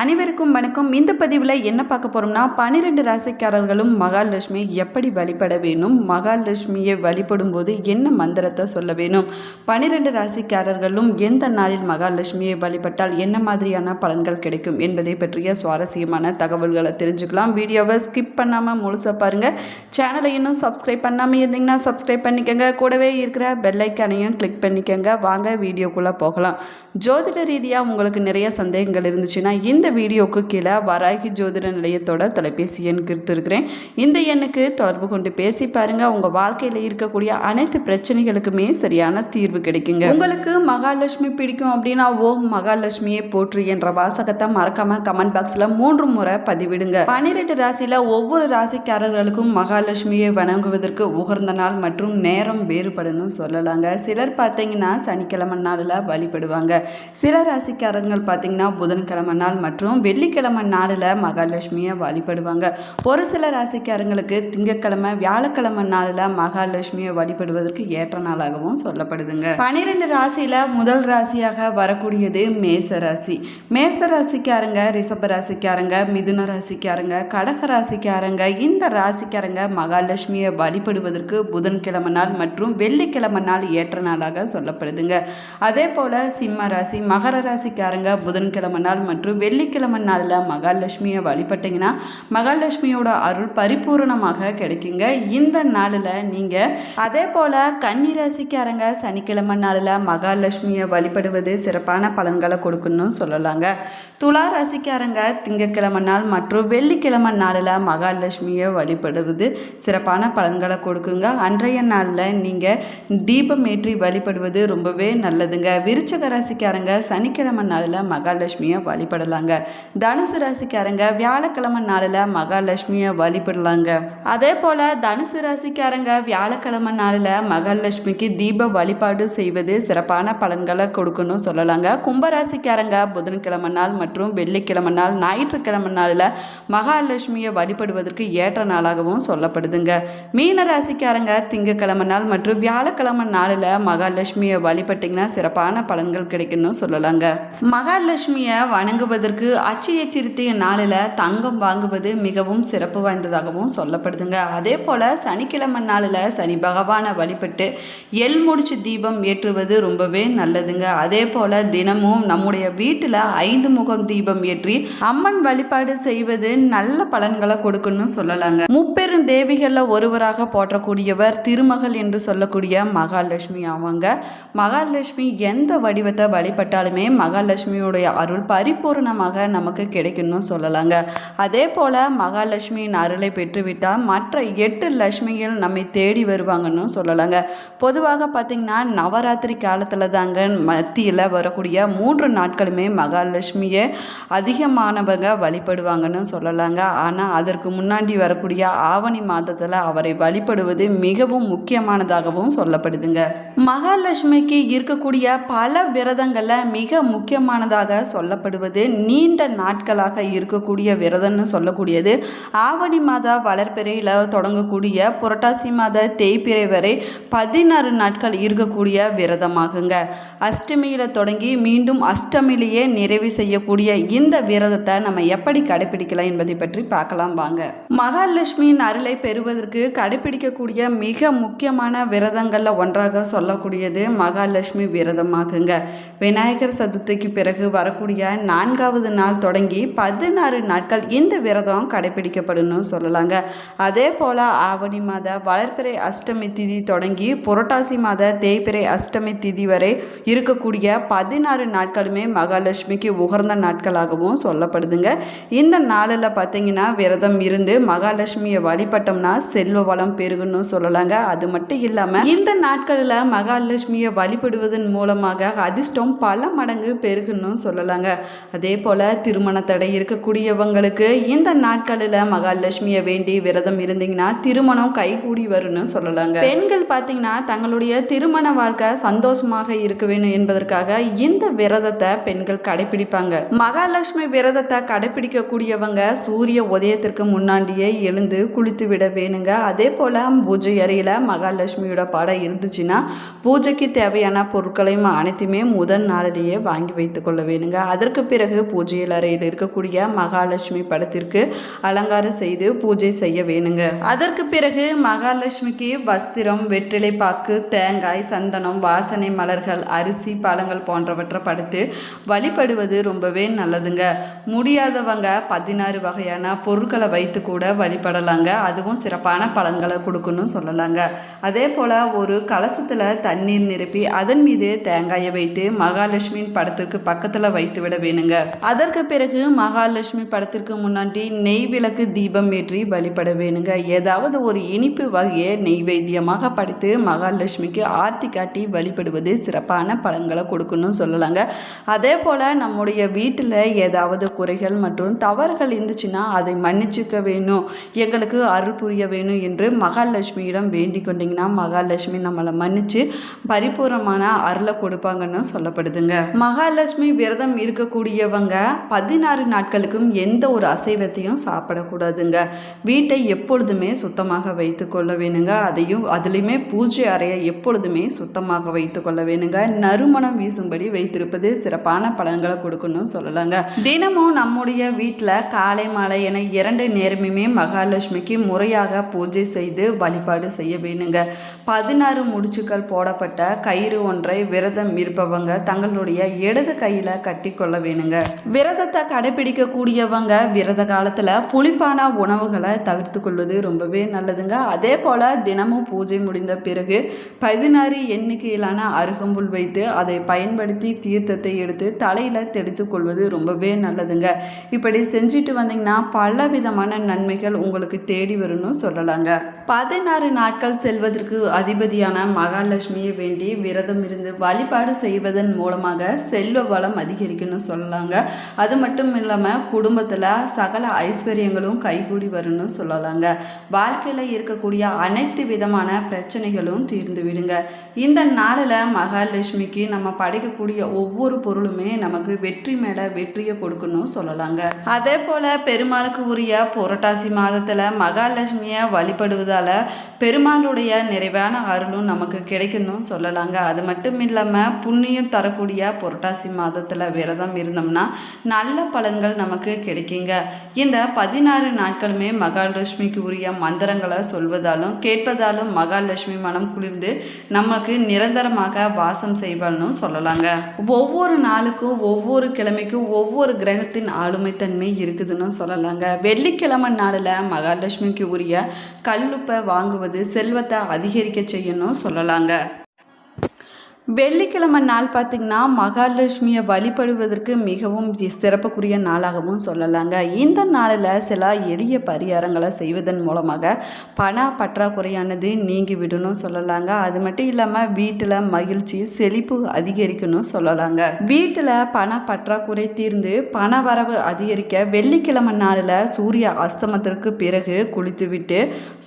அனைவருக்கும் வணக்கம். இந்த பதிவில் என்ன பார்க்க போகிறோம்னா பன்னிரெண்டு ராசிக்காரர்களும் மகாலட்சுமி எப்படி வழிபட வேணும்? மகாலட்சுமியை வழிபடும் போது என்ன மந்திரத்தை சொல்ல வேணும்? பன்னிரெண்டு ராசிக்காரர்களும் எந்த நாளில் மகாலட்சுமியை வழிபட்டால் என்ன மாதிரியான பலன்கள் கிடைக்கும் என்பதை பற்றிய சுவாரஸ்யமான தகவல்களை தெரிஞ்சுக்கலாம். வீடியோவை ஸ்கிப் பண்ணாமல் முழுசாக பாருங்கள் சேனலை இன்னும் சப்ஸ்கிரைப் பண்ணாமல் இருந்தீங்கன்னா சப்ஸ்கிரைப் பண்ணிக்கோங்க. கூடவே இருக்கிற பெல்லைக்கானையும் கிளிக் பண்ணிக்கோங்க. வாங்க வீடியோக்குள்ளே போகலாம். ஜோதிட ரீதியாக உங்களுக்கு நிறைய சந்தேகங்கள் இருந்துச்சுன்னா இந்த வீடியோவுக்கு கீழே வராகி ஜோதிட நிலையத்தோட தொலைபேசி எண் கொடுத்துருக்கிறேன் இந்த எண்ணுக்கு தொடர்பு கொண்டு பேசி பாருங்கள் உங்கள் வாழ்க்கையில் இருக்கக்கூடிய அனைத்து பிரச்சனைகளுக்குமே சரியான தீர்வு கிடைக்குங்க. உங்களுக்கு மகாலட்சுமி பிடிக்கும் அப்படின்னா ஓம் மகாலட்சுமியை போற்று என்ற வாசகத்தை மறக்காம கமெண்ட் பாக்ஸில் மூன்று முறை பதிவிடுங்க. பன்னிரெண்டு ராசியில் ஒவ்வொரு ராசிக்காரர்களுக்கும் மகாலட்சுமியை வணங்குவதற்கு உகர்ந்த நாள் மற்றும் நேரம் வேறுபடணும் சொல்லலாங்க. சிலர் பார்த்தீங்கன்னா சனிக்கிழமை நாளில் வழிபடுவாங்க. சில ராசிக்காரங்கள் பார்த்தீங்கன்னா புதன்கிழமை நாள் மற்றும் வெள்ளிக்கிழமை நாளில் மகாலட்சுமியை வழிபடுவாங்க. ஒரு சில ராசிக்காரங்களுக்கு திங்கட்கிழமை வியாழக்கிழமை நாளில் மகாலட்சுமியை வழிபடுவதற்கு ஏற்ற நாளாகவும் சொல்லப்படுதுங்க. பன்னிரெண்டு ராசியில் முதல் ராசியாக வரக்கூடியது மேச ராசி. மேச ராசிக்காரங்க ரிஷப ராசிக்காரங்க மிதுன ராசிக்காரங்க கடக ராசிக்காரங்க இந்த ராசிக்காரங்க மகாலட்சுமியை வழிபடுவதற்கு புதன்கிழமை நாள் மற்றும் வெள்ளிக்கிழமை நாள் ஏற்ற நாளாக சொல்லப்படுதுங்க. அதே போல் சிம்ம ராசி மகர ராசிக்காரங்க புதன்கிழமை நாள் மற்றும் வெள்ளி வெள்ளிக்கிழமை நாளில் மகாலட்சுமியை வழிபட்டீங்கன்னா மகாலட்சுமியோட அருள் பரிபூரணமாக கிடைக்குங்க. இந்த நாளில் நீங்கள் அதே போல் கன்னி ராசிக்காரங்க சனிக்கிழமை நாளில் மகாலட்சுமியை வழிபடுவது சிறப்பான பலன்களை கொடுக்கணும்னு சொல்லலாங்க. துலா ராசிக்காரங்க திங்கட்கிழமை நாள் மற்றும் வெள்ளிக்கிழமை நாளில் மகாலட்சுமியை வழிபடுவது சிறப்பான பலன்களை கொடுக்குங்க. அன்றைய நாளில் நீங்கள் தீபம் ஏற்றி வழிபடுவது ரொம்பவே நல்லதுங்க. விருச்சக ராசிக்காரங்க சனிக்கிழமை நாளில் மகாலட்சுமியை வழிபடலாங்க. தனுசு ராசிக்காரங்க வியாழக்கிழமை நாளில் மகாலட்சுமியை வழிபடலாங்க. அதே போல் தனுசு ராசிக்காரங்க வியாழக்கிழமை நாளில் மகாலட்சுமிக்கு தீப வழிபாடு செய்வது சிறப்பான பலன்களை கொடுக்கணும் சொல்லலாங்க. கும்பராசிக்காரங்க புதன்கிழமை நாள் மற்றும் வெள்ளிக்கிழமை நாள் ஞாயிற்றுக்கிழமை நாளில் மகாலட்சுமியை வழிபடுவதற்கு ஏற்ற நாளாகவும் சொல்லப்படுதுங்க. மீன ராசிக்காரங்க திங்கக்கிழமை நாள் மற்றும் வியாழக்கிழமை நாளில் மகாலட்சுமியை வழிபட்டிங்கன்னா சிறப்பான பலன்கள் கிடைக்கணும் சொல்லலாங்க. மகாலட்சுமியை வணங்குவதற்கு அச்சய திருத்திய நாளில் தங்கம் வாங்குவது மிகவும் சிறப்பு வாய்ந்ததாகவும் சொல்லப்படுதுங்க. அதே போல் சனிக்கிழமை நாளில் சனி பகவானை வழிபட்டு எல் முடிச்சு தீபம் ஏற்றுவது ரொம்பவே நல்லதுங்க. அதே போல் தினமும் நம்முடைய வீட்டில் ஐந்து முகம் தீபம் ஏற்றி அம்மன் வழிபாடு செய்வது நல்ல பலன்களை கொடுக்கணும்னு சொல்லலாங்க. முப்பெரும் தேவிகளில் ஒருவராக போற்றக்கூடியவர் திருமகள் என்று சொல்லக்கூடிய மகாலட்சுமி ஆவாங்க. மகாலட்சுமி எந்த வடிவத்தை வழிபட்டாலுமே மகாலட்சுமியுடைய அருள் பரிபூர்ணமாக நமக்கு கிடைக்கணும்னு சொல்லலாங்க. அதே போல் மகாலட்சுமியின் அருளை பெற்றுவிட்டால் மற்ற எட்டு லட்சுமிகள் நம்மை தேடி வருவாங்கன்னு சொல்லலாங்க. பொதுவாக பார்த்திங்கன்னா நவராத்திரி காலத்தில் தாங்க மத்தியில் வரக்கூடிய மூன்று நாட்களுமே மகாலட்சுமியை அதிகமானவங்க வழிபடுவாங்கன்னு சொல்லலாங்க. ஆனால் அதற்கு முன்னாடி வரக்கூடிய ஆவணி மாதத்தில் அவரை வழிபடுவது மிகவும் முக்கியமானதாகவும் சொல்லப்படுதுங்க. மகாலட்சுமிக்கு இருக்கக்கூடிய பல விரதங்களில் மிக முக்கியமானதாக சொல்லப்படுவது நீ நீண்ட நாட்களாக இருக்கக்கூடிய விரதம்னு சொல்லக்கூடியது. ஆவணி மாத வளர்ப்பிறையில் தொடங்கக்கூடிய புரட்டாசி மாத தேய்பிறை வரை பதினாறு நாட்கள் இருக்கக்கூடிய விரதமாகுங்க. அஷ்டமியில் தொடங்கி மீண்டும் அஷ்டமிலேயே நிறைவு செய்யக்கூடிய இந்த விரதத்தை நம்ம எப்படி கடைபிடிக்கலாம் என்பதை பற்றி பார்க்கலாம் வாங்க. மகாலட்சுமியின் அருளை பெறுவதற்கு கடைபிடிக்கக்கூடிய மிக முக்கியமான விரதங்களில் ஒன்றாக சொல்லக்கூடியது மகாலட்சுமி விரதமாகுங்க. விநாயகர் சதுர்த்திக்கு பிறகு வரக்கூடிய நான்காவது நாள் தொடங்கி பதினாறு நாட்கள் இந்த விரதம் கடைபிடிக்கப்படணும் சொல்லலாங்க. அதே போல் ஆவணி மாத வளர்ப்பிறை அஷ்டமி திதி தொடங்கி புரட்டாசி மாத தேய்பிறை அஷ்டமி திதி வரை இருக்கக்கூடிய பதினாறு நாட்களுமே மகாலட்சுமிக்கு உகர்ந்த நாட்களாகவும் சொல்லப்படுதுங்க. இந்த நாளில் பார்த்தீங்கன்னா விரதம் இருந்து மகாலட்சுமியை வழிபட்டோம்னா செல்வ வளம் பெருகணும் சொல்லலாங்க. அது மட்டும் இல்லாமல் இந்த நாட்களில் மகாலட்சுமியை வழிபடுவதன் மூலமாக அதிர்ஷ்டம் பல மடங்கு பெருகணும் சொல்லலாங்க. அதே போல் திருமண தடை இருக்கக்கூடியவங்களுக்கு இந்த நாட்களில் மகாலட்சுமியை வேண்டி விரதம் இருந்தீங்கன்னா திருமணம் கைகூடி வரும்னு சொல்லலாங்க. பெண்கள் பார்த்தீங்கன்னா தங்களுடைய திருமண வாழ்க்கை சந்தோஷமாக இருக்க வேணும் என்பதற்காக இந்த விரதத்தை பெண்கள் கடைபிடிப்பாங்க. மகாலட்சுமி விரதத்தை கடைபிடிக்கக்கூடியவங்க சூரிய உதயத்திற்கு முன்னாடியே எழுந்து குளித்து விட வேணுங்க. அதே போல் பூஜை அறையில் மகாலட்சுமியோட படம் இருந்துச்சுன்னா பூஜைக்கு தேவையான பொருட்களையும் அனைத்துமே முதல் நாளிலேயே வாங்கி வைத்து கொள்ள வேணுங்க. அதற்கு பிறகு பூஜை பூஜையில் அறையில் இருக்கக்கூடிய மகாலட்சுமி படத்திற்கு அலங்காரம் செய்து பூஜை செய்ய வேணுங்க. அதற்கு பிறகு மகாலட்சுமிக்கு வஸ்திரம் வெற்றிலை பாக்கு தேங்காய் சந்தனம் வாசனை மலர்கள் அரிசி பழங்கள் போன்றவற்றை படுத்து வழிபடுவது ரொம்பவே நல்லதுங்க. முடியாதவங்க பதினாறு வகையான பொருட்களை வைத்து கூட வழிபடலாங்க. அதுவும் சிறப்பான பலன்களை கொடுக்குன்னு சொல்லலாங்க. அதே போல் ஒரு கலசத்தில் தண்ணீர் நிரப்பி அதன் மீது தேங்காயை வைத்து மகாலட்சுமியின் படத்திற்கு பக்கத்தில் வைத்து விட வேணுங்க. அதற்கு பிறகு மகாலட்சுமி படத்திற்கு முன்னாடி நெய் விளக்கு தீபம் ஏற்றி வழிபட வேணுங்க. ஏதாவது ஒரு இனிப்பு வகையை நெய்வேத்தியமாக படைத்து மகாலட்சுமிக்கு ஆர்த்தி காட்டி வழிபடுவது சிறப்பான பலன்களை கொடுக்கணும்னு சொல்லலாங்க. அதே போல் நம்முடைய வீட்டில் ஏதாவது குறைகள் மற்றும் தவறுகள் இருந்துச்சுன்னா அதை மன்னிச்சுக்க வேணும். எங்களுக்கு அருள் புரிய வேணும் என்று மகாலட்சுமியிடம் வேண்டிக் கொண்டீங்கன்னா மகாலட்சுமி நம்மளை மன்னித்து பரிபூர்ணமான அருளை கொடுப்பாங்கன்னு சொல்லப்படுதுங்க. மகாலட்சுமி விரதம் இருக்கக்கூடியவங்க பதினாறு நாட்களுக்கும் எந்த ஒரு அசைவத்தையும் சாப்பிடக்கூடாதுங்க. வீட்டை எப்பொழுதுமே சுத்தமாக வைத்து கொள்ள வேணுங்க. அதையும் அதுலேயுமே பூஜை அறையை எப்பொழுதுமே சுத்தமாக வைத்து கொள்ள வேணுங்க. நறுமணம் வீசும்படி வைத்திருப்பது சிறப்பான பலன்களை கொடுக்கணும்னு சொல்லலாங்க. தினமும் நம்முடைய வீட்டில் காலை மாலை என இரண்டு நேரமுமே மகாலட்சுமிக்கு முறையாக பூஜை செய்து வழிபாடு செய்ய வேணுங்க. பதினாறு முடிச்சுக்கள் போடப்பட்ட கயிறு ஒன்றை விரதம் இருப்பவங்க தங்களுடைய இடது கையில் கட்டி கொள்ள வேணுங்க. விரதத்தை கடைபிடிக்கக்கூடியவங்க விரத காலத்தில் புளிப்பான உணவுகளை தவிர்த்து கொள்வது ரொம்பவே நல்லதுங்க. அதே போல் தினமும் பூஜை முடிந்த பிறகு பதினாறு எண்ணிக்கையிலான அருகம்புல் வைத்து அதை பயன்படுத்தி தீர்த்தத்தை எடுத்து தலையில் தெளித்து கொள்வது ரொம்பவே நல்லதுங்க. இப்படி செஞ்சுட்டு வந்தீங்கன்னா பல விதமான நன்மைகள் உங்களுக்கு தேடி வரும்னு சொல்லலாங்க. பதினாறு நாட்கள் செல்வதற்கு அதிபதியான மகாலட்சுமியை வேண்டி விரதம் இருந்து வழிபாடு செய்வதன் மூலமாக செல்வ வளம் அதிகரிக்கணும்னு சொல்லலாங்க அது மட்டும் இல்லாமல் குடும்பத்தில் சகல ஐஸ்வர்யங்களும் கைகூடி வரும்னு சொல்லலாங்க. வாழ்க்கையில் இருக்கக்கூடிய அனைத்து விதமான பிரச்சனைகளும் தீர்ந்து விடுங்க. இந்த நாளில் மகாலட்சுமிக்கு நம்ம படைக்கக்கூடிய ஒவ்வொரு பொருளுமே நமக்கு வெற்றி மேலே வெற்றியை கொடுக்கணும் சொல்லலாங்க. அதே போல் பெருமாளுக்கு உரிய புரட்டாசி மாதத்தில் மகாலட்சுமியை வழிபடுவதால் பெருமாளுடைய நிறைவான அருளும் நமக்கு கிடைக்கணும்னு சொல்லலாங்க. அது மட்டும் இல்லாமல் புண்ணியம் தரக்கூடிய புரட்டாசி மாதத்தில் விரதம் இருந்தோம்னா நல்ல பலன்கள் நமக்கு கிடைக்குங்க. இந்த பதினாறு நாட்களுமே மகாலட்சுமிக்கு உரிய மந்திரங்களை சொல்வதாலும் கேட்பதாலும் மகாலட்சுமி மனம் குளிர்ந்து நமக்கு நிரந்தரமாக வாசம் செய்வாள்னு சொல்லலாங்க. ஒவ்வொரு நாளுக்கும் ஒவ்வொரு கிழமைக்கும் ஒவ்வொரு கிரகத்தின் ஆளுமைத்தன்மை இருக்குதுன்னு சொல்லலாங்க. வெள்ளிக்கிழமை நாளில் மகாலட்சுமிக்கு உரிய கல்லு வாங்குவது செல்வத்தை அதிகரிக்க செய்யணும் சொல்லலாங்க. வெள்ளிக்கிழமை நாள் பார்த்திங்கன்னா மகாலட்சுமியை வழிபடுவதற்கு மிகவும் சிறப்புக்குரிய நாளாகவும் சொல்லலாங்க. இந்த நாளில் சில எளிய பரிகாரங்களை செய்வதன் மூலமாக பண பற்றாக்குறையானது நீங்கி விடணும் சொல்லலாங்க. அது மட்டும் இல்லாமல் வீட்டில் மகிழ்ச்சி செழிப்பு அதிகரிக்கணும் சொல்லலாங்க. வீட்டில் பண பற்றாக்குறை தீர்ந்து பண வரவு அதிகரிக்க வெள்ளிக்கிழமை நாளில் சூரிய அஸ்தமத்திற்கு பிறகு குளித்துவிட்டு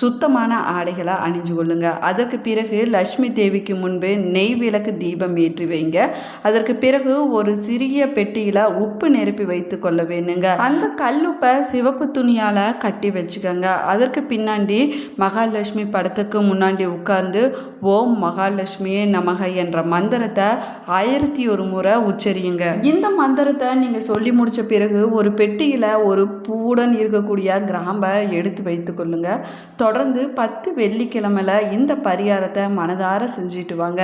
சுத்தமான ஆடைகளை அணிஞ்சு கொள்ளுங்க. அதற்கு பிறகு லட்சுமி தேவிக்கு முன்பு நெய் விளக்கு விளக்கு தீபம் ஏற்றி வைங்க. அதற்கு பிறகு ஒரு சிறிய பெட்டியில் உப்பு நிரப்பி வைத்து கொள்ள வேணுங்க. அந்த கல்லுப்பை சிவப்பு துணியால் கட்டி வச்சுக்கோங்க. அதற்கு பின்னாடி மகாலட்சுமி படத்துக்கு முன்னாடி உட்கார்ந்து ஓம் மகாலட்சுமியே நமக என்ற மந்திரத்தை ஆயிரத்தி ஒரு முறை உச்சரியுங்க. இந்த மந்திரத்தை நீங்கள் சொல்லி முடித்த பிறகு ஒரு பெட்டியில் ஒரு பூவுடன் இருக்கக்கூடிய கிராம்பை எடுத்து வைத்து கொள்ளுங்க. தொடர்ந்து பத்து வெள்ளிக்கிழமையில் இந்த பரிகாரத்தை மனதார செஞ்சுட்டு வாங்க.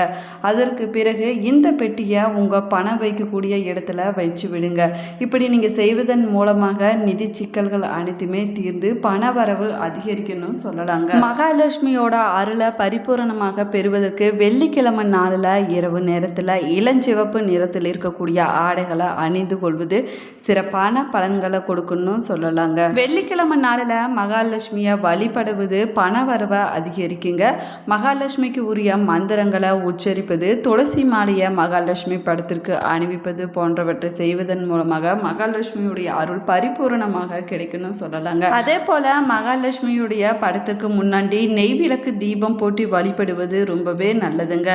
அதற்கு அதுக்கு பிறகு இந்த பெட்டியை உங்கள் பணம் வைக்கக்கூடிய இடத்துல வச்சு விடுங்க. இப்படி நீங்கள் செய்வதன் மூலமாக நிதி சிக்கல்கள் அனைத்துமே தீர்ந்து பண வரவு அதிகரிக்கணும் சொல்லலாங்க. மகாலட்சுமியோட அருளை பரிபூரணமாக பெறுவதற்கு வெள்ளிக்கிழமை நாளில் இரவு நேரத்தில் இளஞ்சிவப்பு நிறத்தில் இருக்கக்கூடிய ஆடைகளை அணிந்து கொள்வது சிறப்பான பலன்களை கொடுக்கணும் சொல்லலாங்க. வெள்ளிக்கிழமை நாளில் மகாலட்சுமியை வழிபடுவது பண வரவை அதிகரிக்குங்க. மகாலட்சுமிக்கு உரிய மந்திரங்களை உச்சரிப்பது துளசி மாலையை மகாலட்சுமி படத்திற்கு அணிவிப்பது போன்றவற்றை செய்வதன் மூலமாக மகாலட்சுமியுடைய அருள் பரிபூரணமாக கிடைக்கும்னு சொல்லலாங்க. அதே போல மகாலட்சுமியுடைய படத்துக்கு முன்னாடி நெய் விளக்கு தீபம் போட்டி வழிபடுவது ரொம்பவே நல்லதுங்க.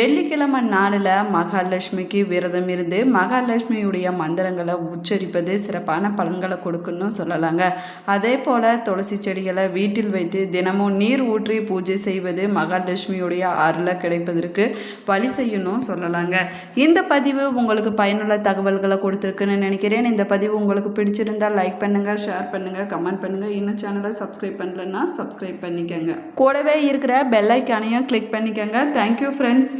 வெள்ளிக்கிழமை நாளில் மகாலட்சுமிக்கு விரதம் இருந்து மகாலட்சுமியுடைய மந்திரங்களை உச்சரிப்பது சிறப்பான பலன்களை கொடுக்கணும் சொல்லலாங்க. அதே போல துளசி செடிகளை வீட்டில் வைத்து தினமும் நீர் ஊற்றி பூஜை செய்வது மகாலட்சுமியுடைய அருளை கிடைப்பதற்கு வழி செய்யணும் சொல்லலாங்க. இந்த பதிவு உங்களுக்கு பயனுள்ள தகவல்களை கொடுத்துருக்குன்னு நினைக்கிறேன். இந்த பதிவு உங்களுக்கு பிடிச்சிருந்தால் லைக் பண்ணுங்கள் ஷேர் பண்ணுங்கள் கமெண்ட் பண்ணுங்கள் இன்னும் சேனலை சப்ஸ்கிரைப் பண்ணலன்னா சப்ஸ்கிரைப் பண்ணிக்கோங்க. கூடவே இருக்கிற பெல் ஐக்கானையும் கிளிக் பண்ணிக்கோங்க. Thank you friends